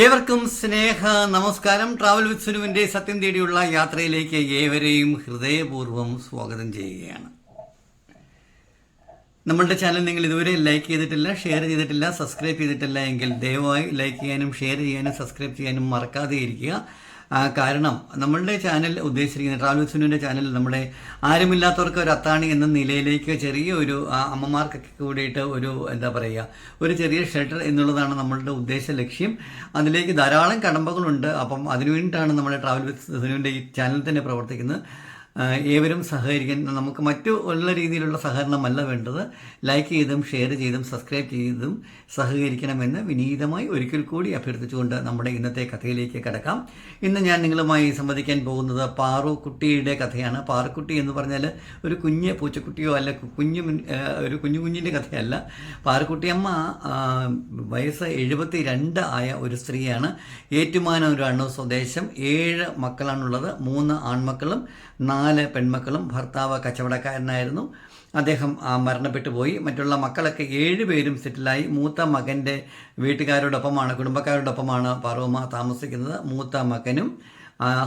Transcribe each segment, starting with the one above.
ഏവർക്കും സ്നേഹ നമസ്കാരം. Travel with സുനുവിന്റെ സത്യം തേടിയുള്ള യാത്രയിലേക്ക് ഏവരെയും ഹൃദയപൂർവം സ്വാഗതം ചെയ്യുകയാണ്. നമ്മളുടെ ചാനൽ നിങ്ങൾ ഇതുവരെ ലൈക്ക് ചെയ്തിട്ടില്ല ഷെയർ ചെയ്തിട്ടില്ല സബ്സ്ക്രൈബ് ചെയ്തിട്ടില്ല എങ്കിൽ ദയവായി ലൈക്ക് ചെയ്യാനും ഷെയർ ചെയ്യാനും സബ്സ്ക്രൈബ് ചെയ്യാനും മറക്കാതെ ഇരിക്കുക. കാരണം നമ്മളുടെ ചാനൽ ഉദ്ദേശിച്ചിരിക്കുന്ന ട്രാവൽ സുനുവിന്റെ ചാനൽ നമ്മുടെ ആരുമില്ലാത്തവർക്ക് ഒരു അത്താണി എന്ന നിലയിലേക്ക് ചെറിയ ഒരു ആ, അമ്മമാർക്കൊക്കെ കൂടിയിട്ട് ഒരു എന്താ പറയുക ഒരു ചെറിയ ഷെൽട്ടർ എന്നുള്ളതാണ് നമ്മളുടെ ഉദ്ദേശ ലക്ഷ്യം. അതിലേക്ക് ധാരാളം കടമ്പകളുണ്ട്. അപ്പം അതിനു വേണ്ടിയിട്ടാണ് നമ്മുടെ ട്രാവൽ സിനുവിന്റെ ഈ ചാനൽ തന്നെ പ്രവർത്തിക്കുന്നത്. ഏവരും സഹകരിക്കാൻ നമുക്ക് മറ്റു ഉള്ള രീതിയിലുള്ള സഹകരണമല്ല വേണ്ടത്. ലൈക്ക് ചെയ്തും ഷെയർ ചെയ്തും സബ്സ്ക്രൈബ് ചെയ്തും സഹകരിക്കണമെന്ന് വിനീതമായി ഒരിക്കൽ കൂടി അഭ്യർത്ഥിച്ചുകൊണ്ട് നമ്മുടെ ഇന്നത്തെ കഥയിലേക്ക് കിടക്കാം. ഇന്ന് ഞാൻ നിങ്ങളുമായി സംവദിക്കാൻ പോകുന്നത് പാറുക്കുട്ടിയുടെ കഥയാണ്. പാറുക്കുട്ടി എന്ന് പറഞ്ഞാൽ ഒരു കുഞ്ഞ് പൂച്ചക്കുട്ടിയോ അല്ല കുഞ്ഞു ഒരു കുഞ്ഞു കുഞ്ഞിന്റെ കഥയല്ല. പാറുക്കുട്ടിയമ്മ വയസ്സ് എഴുപത്തി രണ്ട് ആയ ഒരു സ്ത്രീയാണ്. ഏറ്റുമാനൂരാണ് സ്വദേശം. ഏഴ് മക്കളാണുള്ളത്. മൂന്ന് ആൺമക്കളും നാല് പെൺമക്കളും ഭർത്താവ് കച്ചവടക്കാരനായിരുന്നു. അദ്ദേഹം മരണപ്പെട്ടു പോയി. മറ്റുള്ള മക്കളൊക്കെ ഏഴ് പേരും സെറ്റിലായി. മൂത്ത മകന്റെ വീട്ടുകാരോടൊപ്പമാണ് കുടുംബക്കാരോടൊപ്പമാണ് പാർവമ്മ താമസിക്കുന്നത്. മൂത്ത മകനും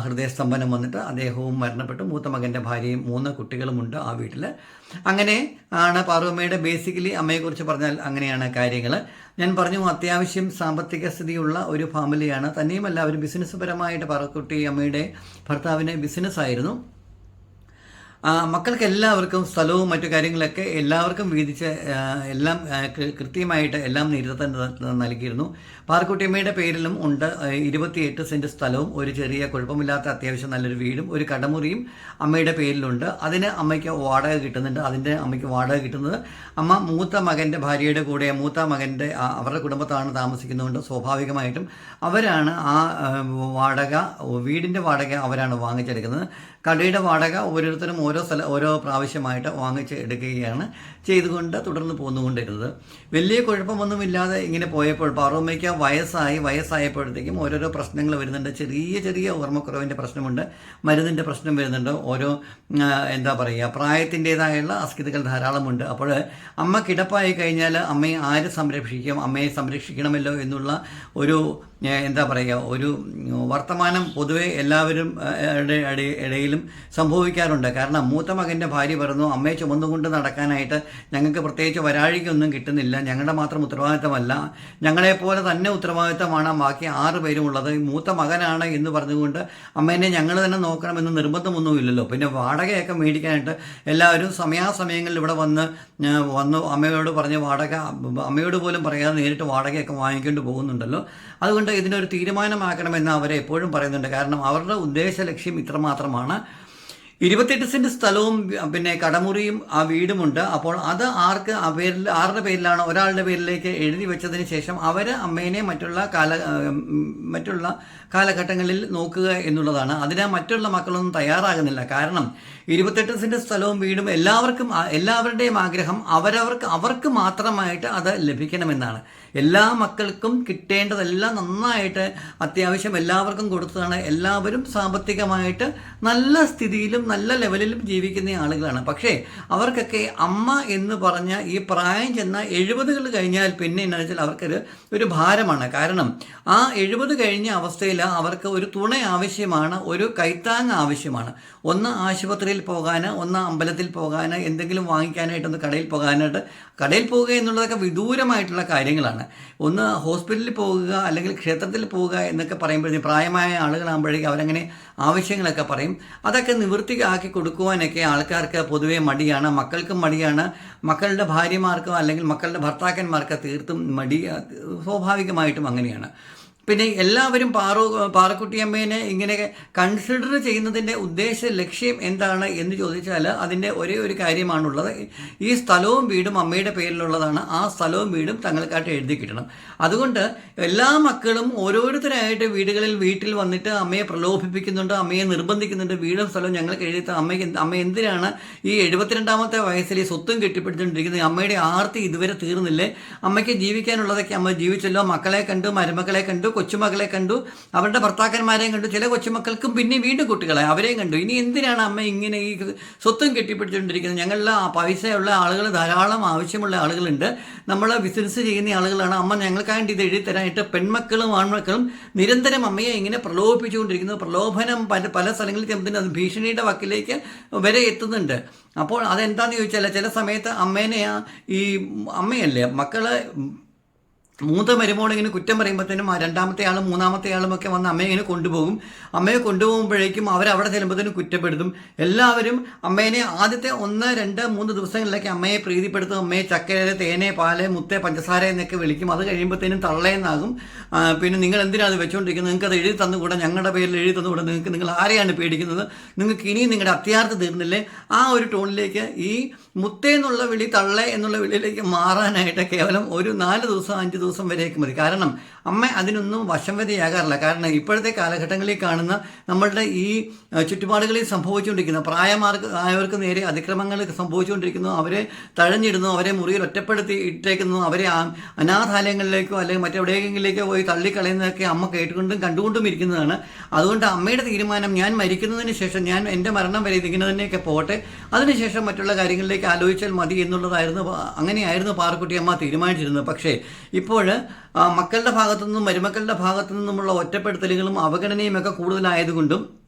ഹൃദയസ്തംഭനം വന്നിട്ട് അദ്ദേഹവും മരണപ്പെട്ടു. മൂത്ത മകന്റെ ഭാര്യയും മൂന്ന് കുട്ടികളുമുണ്ട് ആ വീട്ടിൽ അങ്ങനെ ആണ് പാർവമ്മയുടെ ബേസിക്കലി അമ്മയെക്കുറിച്ച് പറഞ്ഞാൽ അങ്ങനെയാണ് കാര്യങ്ങൾ ഞാൻ പറഞ്ഞു അത്യാവശ്യം സാമ്പത്തിക സ്ഥിതിയുള്ള ഒരു ഫാമിലിയാണ്. തന്നെയുമല്ല അവർ ബിസിനസ് പരമായിട്ട് പാറക്കുട്ടി അമ്മയുടെ ഭർത്താവിന് ബിസിനസ്സായിരുന്നു. മക്കൾക്ക് എല്ലാവർക്കും സ്ഥലവും മറ്റു കാര്യങ്ങളൊക്കെ എല്ലാവർക്കും വീതിച്ച് എല്ലാം കൃത്യമായിട്ട് എല്ലാം നേരിട്ട് നൽകിയിരുന്നു. പാർക്കുട്ടിയമ്മയുടെ പേരിലും ഉണ്ട് ഇരുപത്തിയെട്ട് സെന്റ് സ്ഥലവും ഒരു ചെറിയ കുഴപ്പമില്ലാത്ത അത്യാവശ്യം നല്ലൊരു വീടും ഒരു കടമുറിയും അമ്മയുടെ പേരിലുണ്ട്. അതിന് അമ്മയ്ക്ക് വാടക കിട്ടുന്നുണ്ട്. അതിന്റെ അമ്മയ്ക്ക് വാടക കിട്ടുന്നത് അമ്മ മൂത്ത മകന്റെ ഭാര്യയുടെ കൂടെ മൂത്ത മകന്റെ അവരുടെ കുടുംബത്താണ് താമസിക്കുന്നതുകൊണ്ട് സ്വാഭാവികമായിട്ടും അവരാണ് ആ, വാടക വീടിന്റെ വാടക അവരാണ് വാങ്ങിച്ചെടുക്കുന്നത്. കടയുടെ വാടക ഓരോരുത്തരും ഓരോ സ്ഥല ഓരോ പ്രാവശ്യമായിട്ട് വാങ്ങിച്ച് എടുക്കുകയാണ്. ചെയ്തുകൊണ്ട് തുടർന്ന് പോന്നുകൊണ്ടിരുന്നത്. വലിയ കുഴപ്പമൊന്നുമില്ലാതെ ഇങ്ങനെ പോയപ്പോൾ പാറോമയ്ക്ക് വയസ്സായി വയസ്സായപ്പോഴത്തേക്കും ഓരോരോ പ്രശ്നങ്ങൾ വരുന്നുണ്ട്. ചെറിയ ചെറിയ ഓർമ്മക്കുറവിന്റെ പ്രശ്നമുണ്ട്. മരുന്നിന്റെ പ്രശ്നം വരുന്നുണ്ട്. ഓരോ എന്താ പറയുക പ്രായത്തിന്റേതായുള്ള അസ്ഥിതികൾ ധാരാളമുണ്ട്. അപ്പോൾ അമ്മ കിടപ്പായി കഴിഞ്ഞാൽ അമ്മയെ ആര് സംരക്ഷിക്കും? അമ്മയെ സംരക്ഷിക്കണമല്ലോ എന്നുള്ള ഒരു എന്താ പറയുക ഒരു വർത്തമാനം പൊതുവെ എല്ലാവരും ഇടയിലും സംഭവിക്കാറുണ്ട്. കാരണം മൂത്ത മകന്റെ ഭാര്യ പറഞ്ഞു അമ്മയെ ചുമന്നുകൊണ്ട് നടക്കാനായിട്ട് ഞങ്ങൾക്ക് പ്രത്യേകിച്ച് വരാഴികൊന്നും കിട്ടുന്നില്ല. ഞങ്ങളുടെ മാത്രം ഉത്തരവാദിത്തമല്ല. ഞങ്ങളെപ്പോലെ തന്നെ ഉത്തരവാദിത്തമാണ് ബാക്കി ആറ് പേരും ഉള്ളത് ഈ മൂത്ത മകനാണ് എന്ന് പറഞ്ഞുകൊണ്ട് അമ്മേനെ ഞങ്ങൾ തന്നെ നോക്കണമെന്ന് നിർബന്ധമൊന്നുമില്ലല്ലോ. പിന്നെ വാടകയൊക്കെ മേടിക്കാനായിട്ട് എല്ലാവരും സമയാസമയങ്ങളിൽ ഇവിടെ വന്ന് വന്നു അമ്മയോട് പറഞ്ഞ് വാടക അമ്മയോട് പോലും പറയാതെ നേരിട്ട് വാടകയൊക്കെ വാങ്ങിക്കൊണ്ട് പോകുന്നുണ്ടല്ലോ. അതുകൊണ്ട് ഇതിനൊരു തീരുമാനമാക്കണമെന്ന് അവരെ എപ്പോഴും പറയുന്നുണ്ട്. കാരണം അവരുടെ ഉദ്ദേശ ലക്ഷ്യം ഇത്രമാത്രമാണ്. ഇരുപത്തെട്ട് സെന്റ് സ്ഥലവും പിന്നെ കടമുറിയും ആ വീടുമുണ്ട്. അപ്പോൾ അത് ആർക്ക് ആ പേരിൽ ആരുടെ പേരിലാണ് ഒരാളുടെ പേരിലേക്ക് എഴുതി വെച്ചതിന് ശേഷം അവർ അമ്മേനെ മറ്റുള്ള കാല മറ്റുള്ള കാലഘട്ടങ്ങളിൽ നോക്കുക എന്നുള്ളതാണ്. അതിന് മറ്റുള്ള മക്കളൊന്നും തയ്യാറാകുന്നില്ല. കാരണം ഇരുപത്തെട്ട് സെന്റ് സ്ഥലവും വീടും എല്ലാവർക്കും എല്ലാവരുടെയും ആഗ്രഹം അവരവർക്ക് അവർക്ക് മാത്രമായിട്ട് അത് ലഭിക്കണമെന്നാണ്. എല്ലാ മക്കൾക്കും കിട്ടേണ്ടതെല്ലാം നന്നായിട്ട് അത്യാവശ്യം എല്ലാവർക്കും കൊടുത്തതാണ്. എല്ലാവരും സാമ്പത്തികമായിട്ട് നല്ല സ്ഥിതിയിലും നല്ല ലെവലിലും ജീവിക്കുന്ന ആളുകളാണ്. പക്ഷേ അവർക്കൊക്കെ അമ്മ എന്ന് പറഞ്ഞ ഈ പ്രായം ചെന്ന എഴുപതുകൾ കഴിഞ്ഞാൽ പിന്നെ എന്നുവെച്ചാൽ അവർക്കൊരു ഒരു ഭാരമാണ്. കാരണം ആ എഴുപത് കഴിഞ്ഞ അവസ്ഥയിൽ അവർക്ക് ഒരു തുണ ആവശ്യമാണ് ഒരു കൈത്താങ് ആവശ്യമാണ്. ഒന്ന് ആശുപത്രിയിൽ പോകാൻ ഒന്ന് അമ്പലത്തിൽ പോകാൻ എന്തെങ്കിലും വാങ്ങിക്കാനായിട്ട് ഒന്ന് കടയിൽ പോകാനായിട്ട്. കടയിൽ പോവുക എന്നുള്ളതൊക്കെ വിദൂരമായിട്ടുള്ള കാര്യങ്ങളാണ്. ഒന്ന് ഹോസ്പിറ്റലിൽ പോകുക അല്ലെങ്കിൽ ക്ഷേത്രത്തിൽ പോവുക എന്നൊക്കെ പറയുമ്പോഴത്തേക്കും പ്രായമായ ആളുകളാകുമ്പോഴേക്കും അവരങ്ങനെ ആവശ്യങ്ങളൊക്കെ പറയും. അതൊക്കെ നിവൃത്തിയാക്കി കൊടുക്കുവാനൊക്കെ ആൾക്കാർക്ക് പൊതുവേ മടിയാണ്. മക്കൾക്കും മടിയാണ്. മക്കളുടെ ഭാര്യമാർക്കോ അല്ലെങ്കിൽ മക്കളുടെ ഭർത്താക്കന്മാർക്ക് തീർത്തും മടി സ്വാഭാവികമായിട്ടും അങ്ങനെയാണ്. പിന്നെ എല്ലാവരും പാറു പാറക്കുട്ടിയമ്മേനെ ഇങ്ങനെ കൺസിഡർ ചെയ്യുന്നതിന്റെ ഉദ്ദേശ ലക്ഷ്യം എന്താണ് എന്ന് ചോദിച്ചാൽ അതിന്റെ ഒരേ ഒരു കാര്യമാണുള്ളത്. ഈ സ്ഥലവും വീടും അമ്മയുടെ പേരിലുള്ളതാണ്. ആ സ്ഥലവും വീടും തങ്ങൾക്കായിട്ട് എഴുതി കിട്ടണം. അതുകൊണ്ട് എല്ലാ മക്കളും ഓരോരുത്തരായിട്ട് വീടുകളിൽ വീട്ടിൽ വന്നിട്ട് അമ്മയെ പ്രലോഭിപ്പിക്കുന്നുണ്ട് അമ്മയെ നിർബന്ധിക്കുന്നുണ്ട്. വീടും സ്ഥലവും ഞങ്ങൾക്ക് എഴുതി. അമ്മയ്ക്ക് അമ്മ എന്തിനാണ് ഈ എഴുപത്തിരണ്ടാമത്തെ വയസ്സിൽ ഈ സ്വത്തും കെട്ടിപ്പിടിച്ചുകൊണ്ടിരിക്കുന്നത്? അമ്മയുടെ ആർത്തി ഇതുവരെ തീർന്നില്ലേ? അമ്മയ്ക്ക് ജീവിക്കാനുള്ളതൊക്കെ അമ്മ ജീവിച്ചല്ലോ. മക്കളെ കണ്ടു മരുമക്കളെ കണ്ടു. കൊച്ചുമക്കളെ കണ്ടു അവരുടെ ഭർത്താക്കന്മാരെയും കണ്ടു ചില കൊച്ചുമക്കൾക്കും പിന്നെ വീണ്ടും കുട്ടികളെ അവരെയും കണ്ടു. ഇനി എന്തിനാണ് അമ്മ ഇങ്ങനെ ഈ സ്വത്തും കെട്ടിപ്പിടിച്ചുകൊണ്ടിരിക്കുന്നത് ഞങ്ങളിൽ പൈസയുള്ള ആളുകൾ ധാരാളം ആവശ്യമുള്ള ആളുകളുണ്ട്. നമ്മൾ ബിസിനസ് ചെയ്യുന്ന ആളുകളാണ്. അമ്മ ഞങ്ങൾക്കായിട്ട് ഇത് എഴുതി തരാനായിട്ട് പെൺമക്കളും ആൺമക്കളും നിരന്തരം അമ്മയെ ഇങ്ങനെ പ്രലോഭിപ്പിച്ചുകൊണ്ടിരിക്കുന്നു. പ്രലോഭനം പല പല സ്ഥലങ്ങളിൽ ചെന്നതിന് അത് ഭീഷണിയുടെ വക്കിലേക്ക് വരെ എത്തുന്നുണ്ട്. അപ്പോൾ അതെന്താണെന്ന് ചോദിച്ചാൽ ചില സമയത്ത് അമ്മേനെ ഈ അമ്മയല്ലേ മക്കൾ മൂത്ത മരുമോൾ ഇങ്ങനെ കുറ്റം പറയുമ്പോഴത്തേനും രണ്ടാമത്തെ ആളും മൂന്നാമത്തെ ആളും ഒക്കെ വന്ന് അമ്മയെ ഇങ്ങനെ കൊണ്ടുപോകും. അമ്മയെ കൊണ്ടുപോകുമ്പോഴേക്കും അവരവിടെ ചെല്ലുമ്പോഴത്തേനും കുറ്റപ്പെടുത്തും. എല്ലാവരും അമ്മേനെ ആദ്യത്തെ ഒന്ന് രണ്ട് മൂന്ന് ദിവസങ്ങളിലൊക്കെ അമ്മയെ പ്രീതിപ്പെടുത്തും. അമ്മയെ ചക്കര തേനെ പാൽ മുത്തേ പഞ്ചസാര എന്നൊക്കെ വിളിക്കും. അത് കഴിയുമ്പോഴത്തേനും തള്ളയെന്നാകും. പിന്നെ നിങ്ങൾ എന്തിനാണ് അത് വെച്ചുകൊണ്ടിരിക്കുന്നത് നിങ്ങൾക്ക് അത് എഴുതി തന്നുകൂടെ? ഞങ്ങളുടെ പേരിൽ എഴുതി തന്നുകൂടെ? നിങ്ങൾക്ക് നിങ്ങൾ ആരെയാണ് പേടിക്കുന്നത്? നിങ്ങൾക്ക് ഇനിയും നിങ്ങളുടെ അത്യാർത്ഥ തീർന്നില്ലേ? ആ ഒരു ടോണിലേക്ക് ഈ മുത്തേ എന്നുള്ള വിളി തള്ളേ എന്നുള്ള വിളിയിലേക്ക് മാറാനായിട്ട് കേവലം ഒരു നാല് ദിവസം അഞ്ച് ദിവസം വരെയൊക്കെ മതി. കാരണം അമ്മ അതിനൊന്നും വശംവതിയാകാറില്ല. കാരണം ഇപ്പോഴത്തെ കാലഘട്ടങ്ങളിൽ കാണുന്ന നമ്മളുടെ ഈ ചുറ്റുപാടുകളിൽ സംഭവിച്ചുകൊണ്ടിരിക്കുന്ന പ്രായമാർക്ക് ആയവർക്ക് നേരെ അതിക്രമങ്ങൾ സംഭവിച്ചുകൊണ്ടിരിക്കുന്നു. അവരെ തഴഞ്ഞിടുന്നു അവരെ മുറിയിൽ ഒറ്റപ്പെടുത്തി ഇട്ടേക്കുന്നു അവരെ അനാഥാലയങ്ങളിലേക്കോ അല്ലെങ്കിൽ മറ്റെവിടെയെങ്കിലേക്കോ പോയി തള്ളിക്കളയുന്നതൊക്കെ അമ്മ കേട്ടുകൊണ്ടും കണ്ടുകൊണ്ടും ഇരിക്കുന്നതാണ്. അതുകൊണ്ട് അമ്മയുടെ തീരുമാനം ഞാൻ മരിക്കുന്നതിന് ശേഷം ഞാൻ എന്റെ മരണം വരെ ഇതിങ്ങനെ തന്നെയൊക്കെ പോട്ടെ. അതിനുശേഷം മറ്റുള്ള കാര്യങ്ങളിലേക്ക് ആലോചിച്ചാൽ മതി എന്നുള്ളതായിരുന്നു അങ്ങനെയായിരുന്നു പാറക്കുട്ടി അമ്മ തീരുമാനിച്ചിരുന്നത്. പക്ഷേ ഇപ്പോൾ മക്കളുടെ ഭാഗത്തു നിന്നും മരുമക്കളുടെ ഭാഗത്തു നിന്നുമുള്ള ഒറ്റപ്പെടുത്തലുകളും അവഗണനയും ഒക്കെ കൂടുതലായതുകൊണ്ടും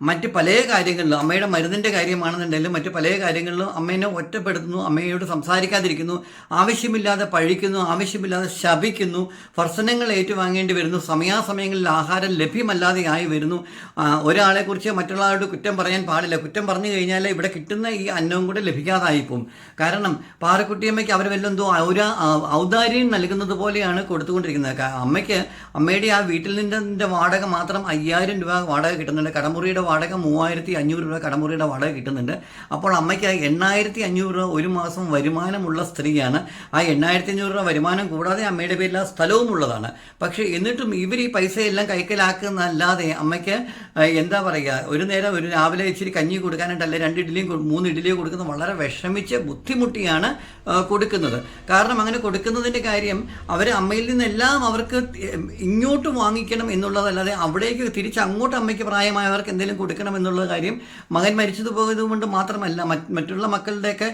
മറ്റ് പല കാര്യങ്ങളിലും അമ്മയുടെ മരുന്നിന്റെ കാര്യമാണെന്നുണ്ടെങ്കിലും മറ്റ് പല കാര്യങ്ങളിലും അമ്മേനെ ഒറ്റപ്പെടുത്തുന്നു അമ്മയോട് സംസാരിക്കാതിരിക്കുന്നു ആവശ്യമില്ലാതെ പഴിക്കുന്നു ആവശ്യമില്ലാതെ ശപിക്കുന്നു ഭർസനങ്ങൾ ഏറ്റുവാങ്ങേണ്ടി വരുന്നു സമയാസമയങ്ങളിൽ ആഹാരം ലഭ്യമല്ലാതെ ആയി വരുന്നു ഒരാളെക്കുറിച്ച് മറ്റുള്ളവരോട് കുറ്റം പറയാൻ പാടില്ല. കുറ്റം പറഞ്ഞു കഴിഞ്ഞാൽ ഇവിടെ കിട്ടുന്ന ഈ അന്നവും കൂടെ ലഭിക്കാതായി പോകും കാരണം പാറക്കുട്ടിയമ്മയ്ക്ക് അവർ വല്ലതോ ഒരു ഔദാര്യം നൽകുന്നത് പോലെയാണ് കൊടുത്തുകൊണ്ടിരിക്കുന്നത്. അമ്മയ്ക്ക് അമ്മയുടെ ആ വീട്ടിൽ നിന്റെ വാടക മാത്രം അയ്യായിരം രൂപ വാടക കിട്ടുന്നുണ്ട്. കടമുറിയുടെ വാടക മൂവായിരത്തി അഞ്ഞൂറ് രൂപ കടമുറിയുടെ വാടക കിട്ടുന്നുണ്ട്. അപ്പോൾ അമ്മയ്ക്ക് എണ്ണായിരത്തി അഞ്ഞൂറ് രൂപ ഒരു മാസം വരുമാനമുള്ള സ്ത്രീയാണ്. ആ എണ്ണായിരത്തി അഞ്ഞൂറ് രൂപ വരുമാനം കൂടാതെ അമ്മയുടെ പേരിൽ ആ സ്ഥലവും ഉള്ളതാണ്. പക്ഷേ എന്നിട്ടും ഇവർ ഈ പൈസയെല്ലാം കൈക്കലാക്കുന്നതല്ലാതെ അമ്മയ്ക്ക് എന്താ പറയുക ഒരു നേരം ഒരു രാവിലെ ഇച്ചിരി കഞ്ഞി കൊടുക്കാനായിട്ടല്ല രണ്ട് ഇഡ്ഡലിയും മൂന്ന് ഇഡ്ഡലിയും കൊടുക്കുന്നത് വളരെ വിഷമിച്ച് ബുദ്ധിമുട്ടിയാണ് കൊടുക്കുന്നത്. കാരണം അങ്ങനെ കൊടുക്കുന്നതിന്റെ കാര്യം അവർ അമ്മയിൽ നിന്നെല്ലാം അവർക്ക് ഇങ്ങോട്ട് വാങ്ങിക്കണം എന്നുള്ളതല്ലാതെ അവിടേക്ക് തിരിച്ച് അങ്ങോട്ട് അമ്മയ്ക്ക് പ്രായമായവർക്ക് എന്തെങ്കിലും കൊടുക്കണം എന്നുള്ള കാര്യം മകൻ മരിച്ചത് പോയത് കൊണ്ട് മാത്രമല്ല മറ്റുള്ള മക്കളുടെയൊക്കെ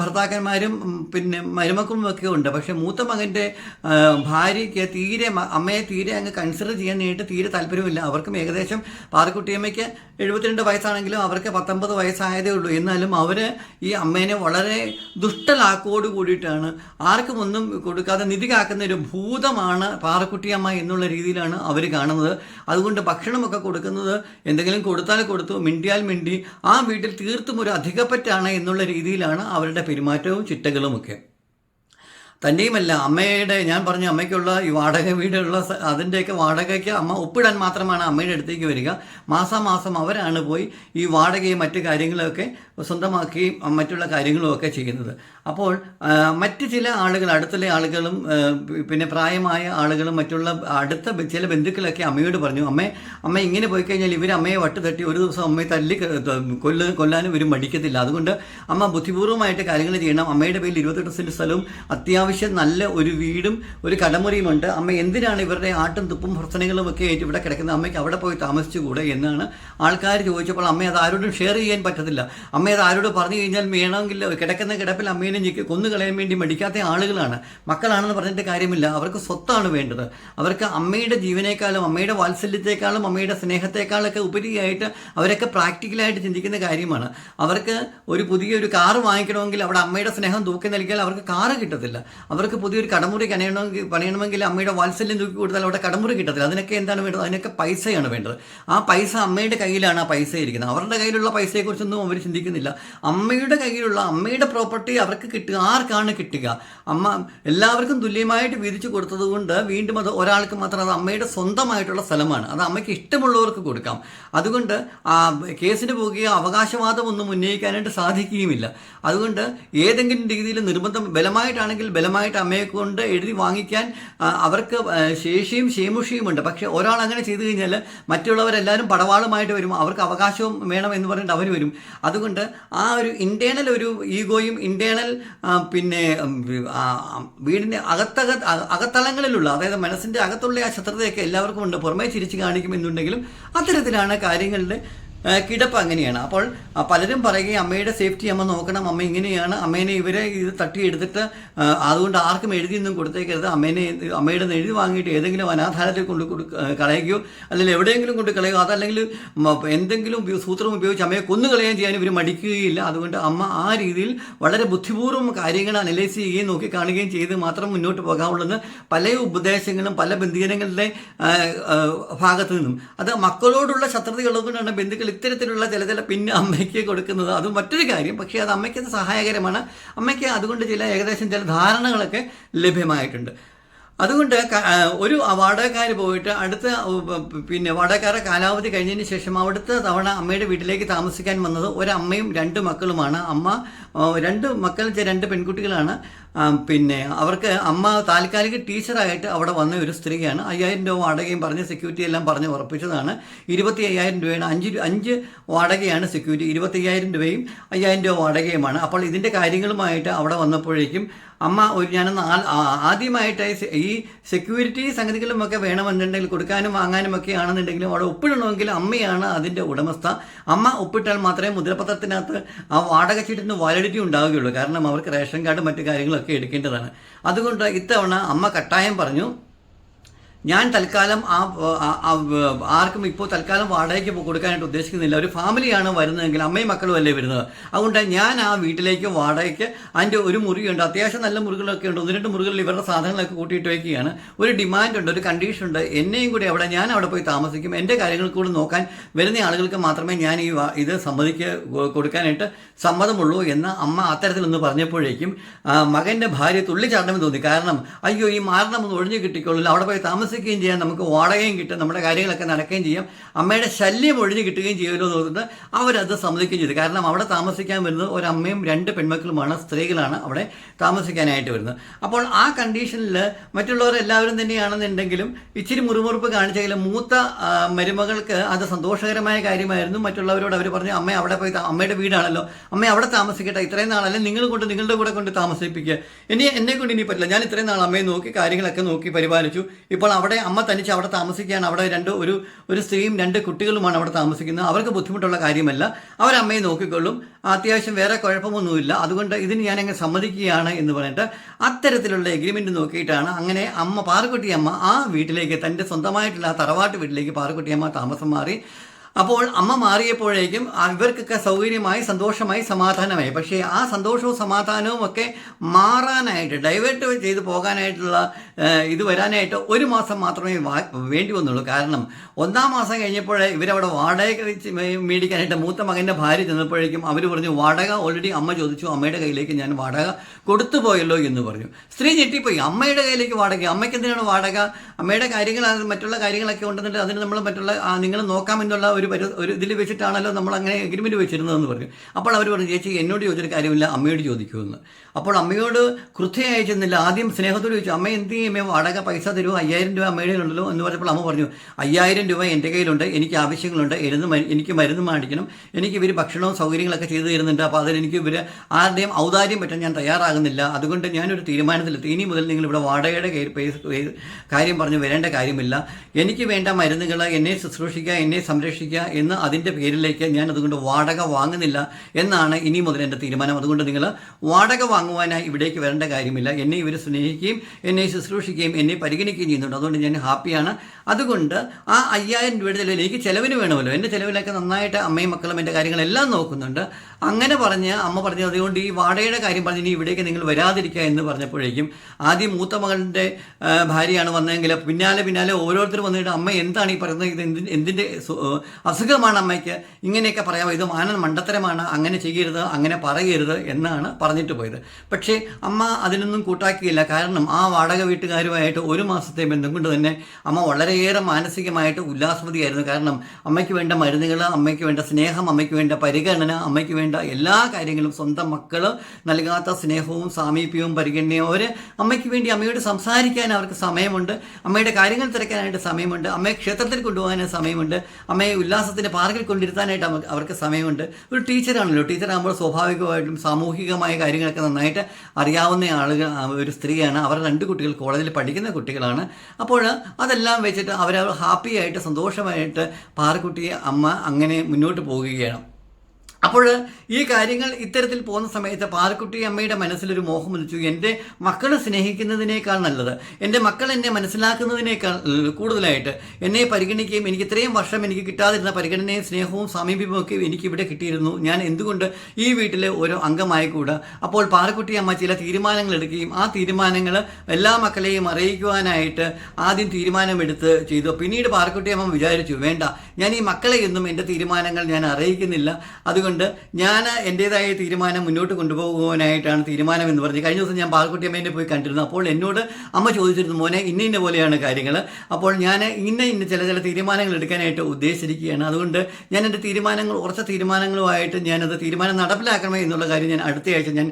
ഭർത്താക്കന്മാരും പിന്നെ മരുമക്കളും ഒക്കെ ഉണ്ട്. പക്ഷെ മൂത്ത മകന്റെ ഭാര്യയ്ക്ക് തീരെ അമ്മയെ തീരെ അങ്ങ് കൺസിഡർ ചെയ്യാനായിട്ട് തീരെ താല്പര്യമില്ല. അവർക്കും ഏകദേശം പാറക്കുട്ടിയമ്മയ്ക്ക് എഴുപത്തിരണ്ട് വയസ്സാണെങ്കിലും അവർക്ക് പത്തൊമ്പത് വയസ്സായതേ ഉള്ളൂ. എന്നാലും അവർ ഈ അമ്മേനെ വളരെ ദുഷ്ടലാക്കോട് കൂടിയിട്ടാണ് ആർക്കും ഒന്നും കൊടുക്കാതെ നിധി കാക്കുന്ന ഒരു ഭൂതമാണ് പാറക്കുട്ടിയമ്മ എന്നുള്ള രീതിയിലാണ് അവർ കാണുന്നത്. അതുകൊണ്ട് ഭക്ഷണമൊക്കെ കൊടുക്കുന്നത് എന്തെങ്കിലും കൊടുത്താൽ കൊടുത്തു മിണ്ടിയാൽ മിണ്ടി ആ വീട്ടിൽ തീർത്തും ഒരു അധികപ്പറ്റാണ് എന്നുള്ള രീതിയിലാണ് അവരുടെ പെരുമാറ്റവും ചിട്ടകളുമൊക്കെ. തന്നെയുമല്ല അമ്മയുടെ ഞാൻ പറഞ്ഞു അമ്മയ്ക്കുള്ള ഈ വാടക വീടുള്ള അതിന്റെയൊക്കെ വാടകയ്ക്ക് അമ്മ ഒപ്പിടാൻ മാത്രമാണ് അമ്മയുടെ അടുത്തേക്ക് വരിക. മാസാമാസം അവരാണ് പോയി ഈ വാടകയും മറ്റു കാര്യങ്ങളൊക്കെ സ്വന്തമാക്കുകയും മറ്റുള്ള കാര്യങ്ങളും ഒക്കെ ചെയ്യുന്നത്. അപ്പോൾ മറ്റ് ചില ആളുകൾ അടുത്തുള്ള ആളുകളും പിന്നെ പ്രായമായ ആളുകളും മറ്റുള്ള അടുത്ത ചില ബന്ധുക്കളൊക്കെ അമ്മയോട് പറഞ്ഞു അമ്മേ അമ്മ ഇങ്ങനെ പോയി കഴിഞ്ഞാൽ ഇവർ അമ്മയെ വട്ട് തട്ടി ഒരു ദിവസം അമ്മയെ തല്ലി കൊല്ല കൊല്ലാനും ഇവർ മടിക്കത്തില്ല. അതുകൊണ്ട് അമ്മ ബുദ്ധിപൂർവമായിട്ട് കാര്യങ്ങൾ ചെയ്യണം. അമ്മയുടെ പേരിൽ ഇരുപത്തെട്ട് സെന്റ് സ്ഥലവും അത്യാവശ്യം നല്ല ഒരു വീടും ഒരു കടമുറിയുമുണ്ട്. അമ്മ എന്തിനാണ് ഇവരുടെ ആട്ടും തുപ്പും ഭർസനകളും ഒക്കെ ആയിട്ട് ഇവിടെ കിടക്കുന്നത്? അമ്മയ്ക്ക് അവിടെ പോയി താമസിച്ചുകൂടെ എന്നാണ് ആൾക്കാർ ചോദിച്ചപ്പോൾ അമ്മ അത് ആരോടും ഷെയർ ചെയ്യാൻ പറ്റത്തില്ല. അമ്മ അത് ആരോട് പറഞ്ഞു കഴിഞ്ഞാൽ വേണമെങ്കിൽ കിടക്കുന്ന കിടപ്പിൽ അമ്മേനെ ഞെക്കി കൊന്നുകളയാൻ വേണ്ടി മടിക്കാത്ത ആളുകളാണ്. മക്കളാണെന്ന് പറഞ്ഞിട്ട് കാര്യമില്ല. അവർക്ക് സ്വത്താണ് വേണ്ടത്. അവർക്ക് അമ്മയുടെ ജീവനേക്കാളും അമ്മയുടെ വാത്സല്യത്തെക്കാളും അമ്മയുടെ സ്നേഹത്തെക്കാളൊക്കെ ഉപരിയായിട്ട് അവരൊക്കെ പ്രാക്ടിക്കലായിട്ട് ചിന്തിക്കുന്ന കാര്യമാണ്. അവർക്ക് ഒരു പുതിയൊരു കാറ് വാങ്ങിക്കണമെങ്കിൽ അവിടെ അമ്മയുടെ സ്നേഹം തൂക്കി നൽകിയാൽ അവർക്ക് കാറ് കിട്ടത്തില്ല. അവർക്ക് പുതിയൊരു കടമുറി കനയണമെങ്കിൽ പണിയണമെങ്കിൽ അമ്മയുടെ വാത്സല്യം തൂക്കി കൊടുത്താൽ അവിടെ കടമുറി കിട്ടത്തില്ല. അതിനൊക്കെ എന്താണ് വേണ്ടത്? അതിനൊക്കെ പൈസയാണ് വേണ്ടത്. ആ പൈസ അമ്മയുടെ കയ്യിലാണ് ആ പൈസ ഇരിക്കുന്നത്. അവരുടെ കയ്യിലുള്ള പൈസയെക്കുറിച്ചൊന്നും അവർ ചിന്തിക്കുന്നില്ല. അമ്മയുടെ കയ്യിലുള്ള അമ്മയുടെ പ്രോപ്പർട്ടി അവർക്ക് കിട്ടുക. ആർക്കാണ് കിട്ടുക? അമ്മ എല്ലാവർക്കും തുല്യമായിട്ട് വീതിച്ചു കൊടുത്തതുകൊണ്ട് വീണ്ടും അത് ഒരാൾക്ക് മാത്രം അത് അമ്മയുടെ സ്വന്തമായിട്ടുള്ള സ്ഥലമാണ്. അത് അമ്മയ്ക്ക് ഇഷ്ടമുള്ളവർക്ക് കൊടുക്കാം. അതുകൊണ്ട് ആ കേസിന് പോകുകയോ അവകാശവാദമൊന്നും ഉന്നയിക്കാനായിട്ട് സാധിക്കുകയുമില്ല. അതുകൊണ്ട് ഏതെങ്കിലും രീതിയിൽ നിർബന്ധം ബലമായിട്ടാണെങ്കിൽ ബലമായിട്ട് അമ്മയെ കൊണ്ട് എഴുതി വാങ്ങിക്കാൻ അവർക്ക് ശേഷിയും ശേമുഷിയും ഉണ്ട്. പക്ഷേ ഒരാൾ അങ്ങനെ ചെയ്തു കഴിഞ്ഞാൽ മറ്റുള്ളവരെല്ലാവരും പടവാളുമായിട്ട് വരും. അവർക്ക് അവകാശവും വേണം എന്ന് പറഞ്ഞിട്ട് അവർ വരും. അതുകൊണ്ട് ആ ഒരു ഇന്റേണൽ ഒരു ഈഗോയും ഇന്റേണൽ പിന്നെ വീടിന്റെ അകത്തക അകത്തളങ്ങളിലുള്ള അതായത് മനസ്സിന്റെ അകത്തുള്ള ആ ശത്രുതയൊക്കെ എല്ലാവർക്കും ഉണ്ട്. പുറമേ ചിരിച്ച് കാണിക്കുമെന്നുണ്ടെങ്കിലും അത്തരത്തിലാണ് കാര്യങ്ങളുടെ കിടപ്പ് അങ്ങനെയാണ്. അപ്പോൾ പലരും പറയുകയും അമ്മയുടെ സേഫ്റ്റി അമ്മ നോക്കണം അമ്മ ഇങ്ങനെയാണ് അമ്മേനെ ഇവരെ ഇത് തട്ടിയെടുത്തിട്ട് അതുകൊണ്ട് ആർക്കും എഴുതിയൊന്നും കൊടുത്തേക്കരുത്. അമ്മേനെ അമ്മയുടെ എഴുതി വാങ്ങിയിട്ട് ഏതെങ്കിലും അനാഥാലയത്തിൽ കൊണ്ട് കളയുകയോ അല്ലെങ്കിൽ എവിടെയെങ്കിലും കൊണ്ട് കളയുകയോ അതല്ലെങ്കിൽ എന്തെങ്കിലും സൂത്രം ഉപയോഗിച്ച് അമ്മയെ കൊന്നുകളയാൻ ചെയ്യാൻ ഇവർ മടിക്കുകയില്ല. അതുകൊണ്ട് അമ്മ ആ രീതിയിൽ വളരെ ബുദ്ധിപൂർവം കാര്യങ്ങൾ അനലൈസ് ചെയ്യുകയും നോക്കി കാണുകയും ചെയ്ത് മാത്രം മുന്നോട്ട് പോകാവുള്ളെന്ന് പല ഉപദേശങ്ങളും പല ബന്ധുജനങ്ങളുടെ ഭാഗത്തു നിന്നും. അത് മക്കളോടുള്ള ശത്രുതകളൊക്കെ ബന്ധുക്കൾ ഇത്തരത്തിലുള്ള ചില ചില പിന്നെ അമ്മയ്ക്ക് കൊടുക്കുന്നത്. അത് മറ്റൊരു കാര്യം. പക്ഷേ അത് അമ്മയ്ക്ക് സഹായകരമാണ്. അമ്മയ്ക്ക് അതുകൊണ്ട് ചില ഏകദേശം ചില ധാരണകളൊക്കെ ലഭ്യമായിട്ടുണ്ട്. അതുകൊണ്ട് ഒരു വാടകക്കാർ പോയിട്ട് അടുത്ത പിന്നെ വാടകക്കാരുടെ കാലാവധി കഴിഞ്ഞതിന് ശേഷം അവിടുത്തെ തവണ അമ്മയുടെ വീട്ടിലേക്ക് താമസിക്കാൻ വന്നത് ഒരമ്മയും രണ്ട് മക്കളുമാണ്. അമ്മ രണ്ട് മക്കൾ രണ്ട് പെൺകുട്ടികളാണ്. പിന്നെ അവർക്ക് അമ്മ താൽക്കാലിക ടീച്ചറായിട്ട് അവിടെ വന്ന ഒരു സ്ത്രീയാണ്. അയ്യായിരം രൂപ വാടകയും പറഞ്ഞ് സെക്യൂരിറ്റി എല്ലാം പറഞ്ഞ് ഉറപ്പിച്ചതാണ്. ഇരുപത്തി അയ്യായിരം രൂപയാണ്. അഞ്ച് അഞ്ച് വാടകയാണ് സെക്യൂരിറ്റി ഇരുപത്തി അയ്യായിരം രൂപയും അയ്യായിരം രൂപ വാടകയുമാണ്. അപ്പോൾ ഇതിന്റെ കാര്യങ്ങളുമായിട്ട് അവിടെ വന്നപ്പോഴേക്കും അമ്മ ഒരു ഞാൻ ആദ്യമായിട്ട് ഈ സെക്യൂരിറ്റി സംഗതികളുമൊക്കെ വേണമെന്നുണ്ടെങ്കിൽ കൊടുക്കാനും വാങ്ങാനും ഒക്കെ ആണെന്നുണ്ടെങ്കിലും അവിടെ ഒപ്പിടണമെങ്കിൽ അമ്മയാണ് അതിന്റെ ഉടമസ്ഥ. അമ്മ ഒപ്പിട്ടാൽ മാത്രമേ മുദ്രപത്രത്തിനകത്ത് ആ വാടക ചീട്ടിന് വാലിഡിറ്റി ഉണ്ടാവുകയുള്ളൂ. കാരണം അവർക്ക് റേഷൻ കാർഡ് മറ്റു കാര്യങ്ങളൊക്കെ എടുക്കേണ്ടതാണ്. അതുകൊണ്ട് ഇത്തവണ അമ്മ കട്ടായം പറഞ്ഞു. ഞാൻ തൽക്കാലം ആ ആർക്കും ഇപ്പോൾ തൽക്കാലം വാടകയ്ക്ക് കൊടുക്കാനായിട്ട് ഉദ്ദേശിക്കുന്നില്ല. ഒരു ഫാമിലിയാണ് വരുന്നതെങ്കിൽ അമ്മയും മക്കളും അല്ലേ വരുന്നത്? അതുകൊണ്ട് ഞാൻ ആ വീട്ടിലേക്ക് വാടകയ്ക്ക് അതിന്റെ ഒരു മുറിയുണ്ട്. അത്യാവശ്യം നല്ല മുറികളൊക്കെ ഉണ്ട്. ഒന്ന് രണ്ട് മുറികളിൽ ഇവരുടെ സാധനങ്ങളൊക്കെ കൂട്ടിയിട്ട് വയ്ക്കുകയാണ്. ഒരു ഡിമാൻഡ് ഉണ്ട് ഒരു കണ്ടീഷൻ ഉണ്ട്. എന്നെയും കൂടി അവിടെ ഞാൻ അവിടെ പോയി താമസിക്കും. എന്റെ കാര്യങ്ങൾ കൂടി നോക്കാൻ വരുന്ന ആളുകൾക്ക് മാത്രമേ ഞാൻ ഈ ഇത് സമ്മതിക്ക് കൊടുക്കാനായിട്ട് സമ്മതമുള്ളൂ എന്ന് അമ്മ അത്തരത്തിലൊന്ന് പറഞ്ഞപ്പോഴേക്കും മകന്റെ ഭാര്യ തുള്ളി തുള്ളിച്ചാടണമെന്ന് തോന്നി. കാരണം അയ്യോ ഈ മാരണം ഒന്ന് ഒഴിഞ്ഞു കിട്ടിക്കൊള്ളില്ല അവിടെ പോയി താമസിക്കുകയും ചെയ്യാം നമുക്ക് വാടകയും കിട്ടും നമ്മുടെ കാര്യങ്ങളൊക്കെ നടക്കുകയും ചെയ്യാം. അമ്മയുടെ ശല്യം ഒഴിഞ്ഞു കിട്ടുകയും ചെയ്യുമല്ലോ എന്ന് പറഞ്ഞിട്ട് അവരത് സമ്മതിക്കുകയും ചെയ്തു. കാരണം അവിടെ താമസിക്കാൻ വരുന്നത് ഒരമ്മയും രണ്ട് പെൺമക്കളുമാണ് സ്ത്രീകളാണ് അവിടെ താമസിക്കാനായിട്ട് വരുന്നത്. അപ്പോൾ ആ കണ്ടീഷനിൽ മറ്റുള്ളവർ എല്ലാവരും തന്നെയാണെന്നുണ്ടെങ്കിലും ഇച്ചിരി മുറിമുറുപ്പ് കാണിച്ചെങ്കിലും മൂത്ത മരുമകൾക്ക് അത് സന്തോഷകരമായ കാര്യമായിരുന്നു. മറ്റുള്ളവരോട് അവർ പറഞ്ഞു അമ്മ അവിടെ പോയി അമ്മയുടെ വീടാണല്ലോ. അമ്മ അവിടെ താമസിക്കട്ടെ. ഇത്രയും നാളല്ലേ നിങ്ങൾ കൊണ്ട് നിങ്ങളുടെ കൂടെ കൊണ്ട് താമസിപ്പിക്കുക. ഇനി എന്നെ കൊണ്ട് ഇനി പറ്റില്ല. ഞാൻ ഇത്രയും നാൾ അമ്മയെ നോക്കി കാര്യങ്ങളൊക്കെ നോക്കി പരിപാലിച്ചു. ഇപ്പോൾ അവിടെ അമ്മ തനിച്ച് അവിടെ താമസിക്കുകയാണ് അവിടെ രണ്ട് ഒരു ഒരു സ്ത്രീയും രണ്ട് കുട്ടികളുമാണ് അവിടെ താമസിക്കുന്നത്. അവർക്ക് ബുദ്ധിമുട്ടുള്ള കാര്യമല്ല. അവരമ്മയെ നോക്കിക്കൊള്ളും. അത്യാവശ്യം വേറെ കുഴപ്പമൊന്നുമില്ല. അതുകൊണ്ട് ഇതിന് ഞാൻ അങ്ങ് സമ്മതിക്കുകയാണ് എന്ന് പറഞ്ഞിട്ട് അത്തരത്തിലുള്ള എഗ്രിമെന്റ് നോക്കിയിട്ടാണ് അങ്ങനെ അമ്മ പാറക്കുട്ടിയമ്മ ആ വീട്ടിലേക്ക് തന്റെ സ്വന്തമായിട്ടുള്ള ആ തറവാട്ട് വീട്ടിലേക്ക് പാറക്കുട്ടിയമ്മ താമസം മാറി. അപ്പോൾ അമ്മ മാറിയപ്പോഴേക്കും ഇവർക്കൊക്കെ സൗകര്യമായി സന്തോഷമായി സമാധാനമായി. പക്ഷേ ആ സന്തോഷവും സമാധാനവും ഒക്കെ മാറാനായിട്ട് ഡൈവേർട്ട് ചെയ്ത് പോകാനായിട്ടുള്ള ഇത് വരാനായിട്ട് ഒരു മാസം മാത്രമേ വേണ്ടി വന്നുള്ളൂ. കാരണം ഒന്നാം മാസം കഴിഞ്ഞപ്പോഴേ ഇവരവിടെ വാടക മേടിക്കാനായിട്ട് മൂത്ത മകന്റെ ഭാര്യ ചെന്നപ്പോഴേക്കും അവർ പറഞ്ഞു വാടക ഓൾറെഡി അമ്മ ചോദിച്ചു അമ്മയുടെ കയ്യിലേക്ക് ഞാൻ വാടക കൊടുത്തു പോയല്ലോ എന്ന് പറഞ്ഞു. സ്ത്രീ ഞെട്ടിപ്പോയി. അമ്മയുടെ കയ്യിലേക്ക് വാടക അമ്മയ്ക്ക് എന്തിനാണ് വാടക? അമ്മയുടെ കാര്യങ്ങൾ മറ്റുള്ള കാര്യങ്ങളൊക്കെ ഉണ്ടെന്നിട്ട് അതിന് നമ്മൾ മറ്റുള്ള നിങ്ങൾ നോക്കാമെന്നുള്ള ഒരു പരി ഒരു ഇതിൽ വെച്ചിട്ടാണല്ലോ നമ്മൾ അങ്ങനെ എഗ്രിമെന്റ് വെച്ചിരുന്നതെന്ന് പറഞ്ഞു. അപ്പോൾ അവർ പറഞ്ഞു ചേച്ചി എന്നോട് ചോദിച്ചൊരു കാര്യമില്ല അമ്മയോട് ചോദിക്കുമെന്ന്. അപ്പോൾ അമ്മയോട് കൃത്യമായി ചെന്നില്ല. ആദ്യം സ്നേഹത്തോട് ചോദിച്ചു അമ്മ എന്ത് അമ്മ വാടക പൈസ തരുമോ? അയ്യായിരം രൂപ അമ്മയുടെ ഉണ്ടല്ലോ? എന്ന് പറഞ്ഞപ്പോൾ അമ്മ പറഞ്ഞു അയ്യായിരം രൂപ എന്റെ കയ്യിലുണ്ട് എനിക്ക് ആവശ്യങ്ങളുണ്ട് എരുന്ന് എനിക്ക് മരുന്ന് മേടിക്കണം എനിക്ക് ഇവർ ഭക്ഷണവും സൗകര്യങ്ങളൊക്കെ ചെയ്തു തരുന്നുണ്ട് അപ്പോൾ അതിലെനിക്ക് ഇവർ ആരുടെയും ഔദാര്യം പറ്റാൻ ഞാൻ തയ്യാറാകുന്നില്ല. അതുകൊണ്ട് ഞാനൊരു തീരുമാനത്തിലെത്തി. ഇനി മുതൽ നിങ്ങൾ ഇവിടെ വാടകയുടെ കാര്യം പറഞ്ഞു വരേണ്ട കാര്യമില്ല. എനിക്ക് വേണ്ട മരുന്നുകൾ എന്നെ ശുശ്രൂഷിക്കുക എന്നെ സംരക്ഷിക്കുക എന്ന് അതിന്റെ പേരിലേക്ക് ഞാൻ അതുകൊണ്ട് വാടക വാങ്ങുന്നില്ല എന്നാണ് ഇനി മുതൽ എന്റെ തീരുമാനം. അതുകൊണ്ട് നിങ്ങൾ വാടക വാങ്ങുവാനായി ഇവിടേക്ക് വരേണ്ട കാര്യമില്ല. എന്നെ ഇവർ സ്നേഹിക്കുകയും എന്നെ ശുശ്രൂഷിക്കുകയും എന്നെ പരിഗണിക്കുകയും ചെയ്യുന്നുണ്ട്. അതുകൊണ്ട് ഞാൻ ഹാപ്പിയാണ്. അതുകൊണ്ട് ആ അയ്യായിരം രൂപയുടെ ചിലവിൽ എനിക്ക് ചിലവിന് വേണമല്ലോ. എന്റെ ചിലവിലൊക്കെ നന്നായിട്ട് അമ്മയും മക്കളും എന്റെ കാര്യങ്ങളെല്ലാം നോക്കുന്നുണ്ട്. അങ്ങനെ പറഞ്ഞ് അമ്മ പറഞ്ഞു അതുകൊണ്ട് ഈ വാടകയുടെ കാര്യം പറഞ്ഞ് ഇനി ഇവിടേക്ക് നിങ്ങൾ വരാതിരിക്കുക എന്ന് പറഞ്ഞപ്പോഴേക്കും ആദ്യം മൂത്ത മകളുടെ ഭാര്യയാണ് വന്നതെങ്കിൽ പിന്നാലെ പിന്നാലെ ഓരോരുത്തർ വന്നിട്ട് അമ്മ എന്താണ് ഈ പറയുന്നത്? ഇത് എന്തിന്റെ അസുഖമാണ് അമ്മയ്ക്ക്. ഇങ്ങനെയൊക്കെ പറയാമോ ഇത് മാനൻ മണ്ടത്തരമാണ്. അങ്ങനെ ചെയ്യരുത് അങ്ങനെ പറയരുത് എന്നാണ് പറഞ്ഞിട്ട് പോയത്. പക്ഷേ അമ്മ അതിനൊന്നും കൂട്ടാക്കിയില്ല. കാരണം ആ വാടക വീട്ടുകാരുമായിട്ട് ഒരു മാസത്തെ ബന്ധം കൊണ്ട് തന്നെ അമ്മ വളരെയേറെ മാനസികമായിട്ട് ഉല്ലാസവതിയായിരുന്നു. കാരണം അമ്മയ്ക്ക് വേണ്ട മരുന്നുകൾ അമ്മയ്ക്ക് വേണ്ട സ്നേഹം അമ്മയ്ക്ക് വേണ്ട പരിഗണന അമ്മയ്ക്ക് വേണ്ട എല്ലാ കാര്യങ്ങളും സ്വന്തം മക്കൾ നൽകാത്ത സ്നേഹവും സാമീപ്യവും പരിഗണനയും അവർ അമ്മയ്ക്ക് വേണ്ടി അമ്മയോട് സംസാരിക്കാൻ അവർക്ക് സമയമുണ്ട്. അമ്മയുടെ കാര്യങ്ങൾ തിരക്കാനായിട്ട് സമയമുണ്ട്. അമ്മയെ ക്ഷേത്രത്തിൽ കൊണ്ടുപോകാൻ സമയമുണ്ട്. അമ്മയെ ഉല്ലാസത്തിന്റെ പാർക്കിൽ കൊണ്ടിരുത്താനായിട്ട് നമുക്ക് അവർക്ക് സമയമുണ്ട്. ഒരു ടീച്ചറാണല്ലോ. ടീച്ചറാകുമ്പോൾ സ്വാഭാവികമായിട്ടും സാമൂഹികമായ കാര്യങ്ങളൊക്കെ നന്നായിട്ട് അറിയാവുന്ന ആളുകൾ ഒരു സ്ത്രീയാണ്. അവർ രണ്ട് കുട്ടികൾ കോളേജിൽ പഠിക്കുന്ന കുട്ടികളാണ്. അപ്പോൾ അതെല്ലാം വെച്ചിട്ട് അവർ ഹാപ്പിയായിട്ട് സന്തോഷമായിട്ട് പാറക്കുട്ടിയെ അമ്മ അങ്ങനെ മുന്നോട്ട് പോകുകയാണ് അപ്പോൾ ഈ കാര്യങ്ങൾ ഇത്തരത്തിൽ പോകുന്ന സമയത്ത് പാലക്കുട്ടി അമ്മയുടെ മനസ്സിലൊരു മോഹം ഉദിച്ചു. എന്റെ മക്കളെ സ്നേഹിക്കുന്നതിനേക്കാൾ നല്ലത് എന്റെ മക്കൾ എന്നെ മനസ്സിലാക്കുന്നതിനേക്കാൾ കൂടുതലായിട്ട് എന്നെ പരിഗണിക്കുകയും എനിക്ക് ഇത്രയും വർഷം എനിക്ക് കിട്ടാതിരുന്ന പരിഗണനയും സ്നേഹവും സമീപവും ഒക്കെ എനിക്ക് ഇവിടെ കിട്ടിയിരുന്നു. ഞാൻ എന്തുകൊണ്ട് ഈ വീട്ടിലെ ഒരു അംഗമായിക്കൂടാ അപ്പോൾ പാലക്കുട്ടി അമ്മ ചില തീരുമാനങ്ങൾ എടുക്കുകയും ആ തീരുമാനങ്ങൾ എല്ലാ മക്കളെയും അറിയിക്കുവാനായിട്ട് ആദ്യം തീരുമാനമെടുത്ത് ചെയ്തു. പിന്നീട് പാർക്കുട്ടി അമ്മ വിചാരിച്ചു വേണ്ട ഞാൻ ഈ മക്കളെയൊന്നും എന്റെ തീരുമാനങ്ങൾ ഞാൻ അറിയിക്കുന്നില്ല. അതുകൊണ്ട് ഞാൻ എന്റെതായ തീരുമാനം മുന്നോട്ട് കൊണ്ടുപോകുവാനായിട്ടാണ് തീരുമാനം എന്ന് പറഞ്ഞ് കഴിഞ്ഞ ദിവസം ഞാൻ പാൽക്കുട്ടി അമ്മേനെ പോയി കണ്ടിരുന്നു. അപ്പോൾ എന്നോട് അമ്മ ചോദിച്ചിരുന്നു മോനെ ഇന്ന ഇന്ന പോലെയാണ് കാര്യങ്ങൾ. അപ്പോൾ ഞാൻ ഇന്ന ഇന്ന ചില ചില തീരുമാനങ്ങൾ എടുക്കാനായിട്ട് ഉദ്ദേശിച്ചിരിക്കുകയാണ്. അതുകൊണ്ട് ഞാൻ എന്റെ തീരുമാനങ്ങൾ ഉറച്ച തീരുമാനങ്ങളുമായിട്ട് ഞാനത് തീരുമാനം നടപ്പിലാക്കണമേ എന്നുള്ള കാര്യം ഞാൻ അടുത്തയാഴ്ച ഞാൻ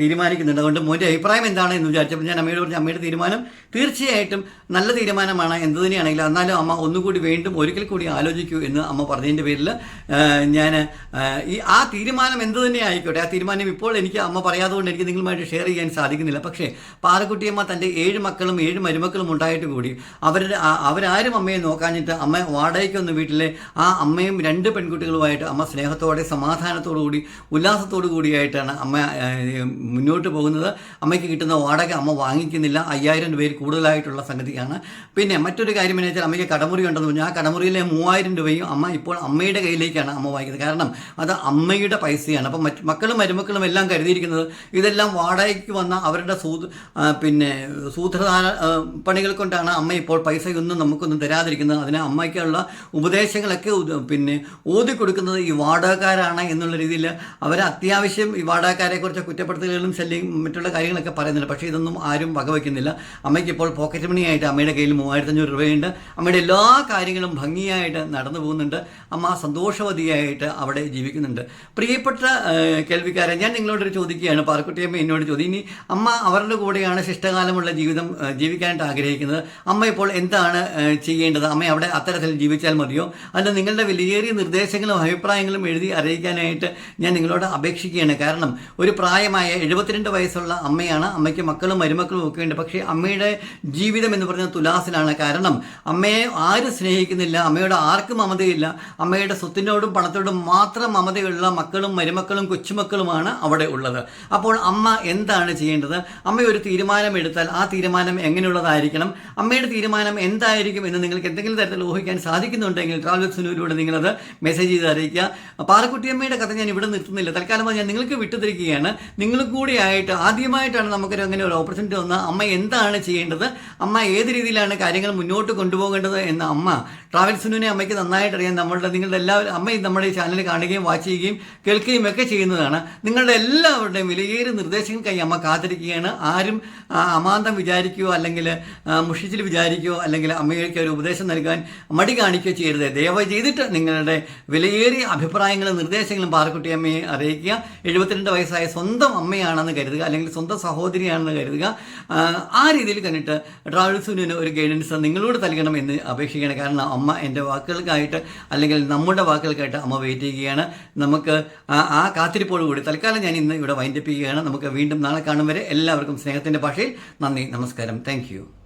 തീരുമാനിക്കുന്നുണ്ട്. അതുകൊണ്ട് മോന്റെ അഭിപ്രായം എന്താണ് എന്ന് വിചാരിച്ചപ്പോൾ ഞാൻ അമ്മയോട് പറഞ്ഞു അമ്മയുടെ തീരുമാനം തീർച്ചയായിട്ടും നല്ല തീരുമാനമാണ് എന്ത് തന്നെയാണെങ്കിലും എന്നാലും അമ്മ ഒന്നുകൂടി വീണ്ടും ഒരിക്കൽ കൂടി ആലോചിക്കൂ എന്ന് അമ്മ പറഞ്ഞതിന്റെ പേരിൽ ഞാൻ ഈ ആ തീരുമാനം എന്ത് തന്നെ ആയിക്കോട്ടെ ആ തീരുമാനം ഇപ്പോൾ എനിക്ക് അമ്മ പറയാതെ കൊണ്ട് എനിക്ക് നിങ്ങളുമായിട്ട് ഷെയർ ചെയ്യാൻ സാധിക്കുന്നില്ല. പക്ഷേ പാറക്കുട്ടിയമ്മ തന്റെ ഏഴ് മക്കളും ഏഴ് മരുമക്കളും ഉണ്ടായിട്ട് കൂടി അവരുടെ അവരാരും അമ്മയെ നോക്കാഞ്ഞിട്ട് അമ്മ വാടകയ്ക്കൊന്ന് വീട്ടിലെ ആ അമ്മയും രണ്ട് പെൺകുട്ടികളുമായിട്ട് അമ്മ സ്നേഹത്തോടെ സമാധാനത്തോടു കൂടി ഉല്ലാസത്തോടു കൂടിയായിട്ടാണ് അമ്മ മുന്നോട്ട് പോകുന്നത്. അമ്മയ്ക്ക് കിട്ടുന്ന വാടക അമ്മ വാങ്ങിക്കുന്നില്ല. അയ്യായിരം രൂപയിൽ കൂടുതലായിട്ടുള്ള സംഗതിയാണ്. പിന്നെ മറ്റൊരു കാര്യം എന്ന് വെച്ചാൽ അമ്മയ്ക്ക് കടമുറി ഉണ്ടെന്ന് പറഞ്ഞാൽ ആ കടമുറിയിലെ മൂവായിരം രൂപയും അമ്മ ഇപ്പോൾ അമ്മയുടെ കയ്യിലേക്കാണ് അമ്മ വാങ്ങിക്കുന്നത്. കാരണം അത് അമ്മയുടെ പൈസയാണ്. അപ്പം മറ്റ് മക്കളും മരുമക്കളും എല്ലാം കരുതിയിരിക്കുന്നത് ഇതെല്ലാം വാടകയ്ക്ക് വന്ന അവരുടെ സൂ പിന്നെ സൂത്രധാര പണികൾ കൊണ്ടാണ് അമ്മ ഇപ്പോൾ പൈസയൊന്നും നമുക്കൊന്നും തരാതിരിക്കുന്നത്. അതിന് അമ്മയ്ക്കുള്ള ഉപദേശങ്ങളൊക്കെ പിന്നെ ഓതി കൊടുക്കുന്നത് ഈ വാടകക്കാരാണ് എന്നുള്ള രീതിയിൽ അവർ അത്യാവശ്യം ഈ വാടകക്കാരെക്കുറിച്ച് കുറ്റപ്പെടുത്തലുകളും ശല്യം മറ്റുള്ള കാര്യങ്ങളൊക്കെ പറയുന്നുണ്ട്. പക്ഷേ ഇതൊന്നും ആരും വകവയ്ക്കുന്നില്ല. അമ്മയ്ക്ക് ഇപ്പോൾ പോക്കറ്റ് മണിയായിട്ട് അമ്മയുടെ കയ്യിൽ മൂവായിരത്തഞ്ഞൂറ് രൂപയുണ്ട്. അമ്മയുടെ എല്ലാ കാര്യങ്ങളും ഭംഗിയായിട്ട് നടന്നു പോകുന്നുണ്ട്. അമ്മ സന്തോഷവതിയായിട്ട് അവിടെ ജീവിക്കുന്നുണ്ട് പ്രിയപ്പെട്ട കേൾവിക്കാരെ ഞാൻ നിങ്ങളോടൊരു ചോദിക്കുകയാണ്. പാർക്കുട്ടിയമ്മ എന്നോട് ചോദ്യം ഇനി അമ്മ അവരുടെ കൂടെയാണ് ശിഷ്ടകാലമുള്ള ജീവിതം ജീവിക്കാനായിട്ട് ആഗ്രഹിക്കുന്നത്. അമ്മ ഇപ്പോൾ എന്താണ് ചെയ്യേണ്ടത്? അമ്മ അവിടെ അത്തരത്തിൽ ജീവിച്ചാൽ മതിയോ? അല്ല നിങ്ങളുടെ വിലയേറിയ നിർദ്ദേശങ്ങളും അഭിപ്രായങ്ങളും എഴുതി അറിയിക്കാനായിട്ട് ഞാൻ നിങ്ങളോട് അപേക്ഷിക്കുകയാണ്. കാരണം ഒരു പ്രായമായ എഴുപത്തിരണ്ട് വയസ്സുള്ള അമ്മയാണ് അമ്മയ്ക്ക് മക്കളും മരുമക്കളും ഒക്കെ ഉണ്ട്. പക്ഷേ അമ്മയുടെ ജീവിതം എന്ന് പറഞ്ഞ തുലാസിലാണ്. കാരണം അമ്മയെ ആരും സ്നേഹിക്കുന്നില്ല. അമ്മയോട് ആർക്കും മമതയില്ല അമ്മയുടെ സ്വത്തിനോടും പണത്തോടും മാത്രം മമതയുള്ള മക്കളും മരുമക്കളും കൊച്ചുമക്കളുമാണ് അവിടെ ഉള്ളത്. അപ്പോൾ അമ്മ എന്താണ് ചെയ്യേണ്ടത്? അമ്മ ഒരു തീരുമാനം എടുത്താൽ ആ തീരുമാനം എങ്ങനെയുള്ളതായിരിക്കണം? അമ്മയുടെ തീരുമാനം എന്തായിരിക്കും എന്ന് നിങ്ങൾക്ക് എന്തെങ്കിലും തരത്തിൽ ഊഹിക്കാൻ സാധിക്കുന്നുണ്ടെങ്കിൽ ട്രാവൽ സുനൂരിലൂടെ നിങ്ങളത് മെസ്സേജ് ചെയ്ത് അറിയിക്കുക. പാറക്കുട്ടിയമ്മയുടെ കഥ ഞാൻ ഇവിടെ നിർത്തുന്നില്ല. തൽക്കാലം ഞാൻ നിങ്ങൾക്ക് വിട്ടുതിരിക്കുകയാണ് നിങ്ങൾ കൂടിയായിട്ട് ആദ്യമായിട്ടാണ് നമുക്കൊരു അങ്ങനെ ഒരു ഓപ്പർച്യൂണിറ്റി വന്ന അമ്മ എന്താണ് ചെയ്യേണ്ടത്? അമ്മ ഏത് രീതിയിലാണ് കാര്യങ്ങൾ മുന്നോട്ട് കൊണ്ടുപോകേണ്ടത് എന്ന് അമ്മ ട്രാവൽ അമ്മയ്ക്ക് നന്നായിട്ട് അറിയാം നമ്മളുടെ നിങ്ങളുടെ എല്ലാവരും അമ്മയും നമ്മുടെ ചാനൽ കാണുകയും വാച്ച് ചെയ്യുകയും കേൾക്കുകയും ഒക്കെ ചെയ്യുന്നതാണ്. നിങ്ങളുടെ എല്ലാവരുടെയും വിലയേറിയ നിർദ്ദേശങ്ങൾക്കായി അമ്മ കാത്തിരിക്കുകയാണ്. ആരും അമാന്തം വിചാരിക്കുകയോ അല്ലെങ്കിൽ മുഷിച്ചിൽ വിചാരിക്കുകയോ അല്ലെങ്കിൽ അമ്മയ്ക്ക് ഒരു ഉപദേശം നൽകാൻ മടി കാണിക്കുകയോ ചെയ്യരുത്. ദയവായി ചെയ്തിട്ട് നിങ്ങളുടെ വിലയേറിയ അഭിപ്രായങ്ങളും നിർദ്ദേശങ്ങളും പാറക്കുട്ടി അമ്മയെ അറിയിക്കുക. എഴുപത്തിരണ്ട് വയസ്സായ സ്വന്തം അമ്മയാണെന്ന് കരുതുക അല്ലെങ്കിൽ സ്വന്തം സഹോദരിയാണെന്ന് കരുതുക. ആ, രീതിയിൽ കണ്ടിട്ട് ട്രാവൽസിന് ഒരു ഗൈഡൻസ് നിങ്ങളോട് നൽകണം എന്ന് അപേക്ഷിക്കുകയാണ്. കാരണം അമ്മ എന്റെ വാക്കുകൾക്കായിട്ട് അല്ലെങ്കിൽ നമ്മുടെ വാക്കുകൾക്കായിട്ട് അമ്മ വെയിറ്റ് ചെയ്യുകയാണ്. നമുക്ക് ആ- ആ കാത്തിരിപ്പോട് കൂടി തൽക്കാലം ഞാൻ ഇന്ന് ഇവിടെ വൈൻഡപ്പ് ചെയ്യുകയാണ്. നമുക്ക് വീണ്ടും നാളെ കാണും വരെ എല്ലാവർക്കും സ്നേഹത്തിന്റെ ഭാഷയിൽ നന്ദി നമസ്കാരം. താങ്ക്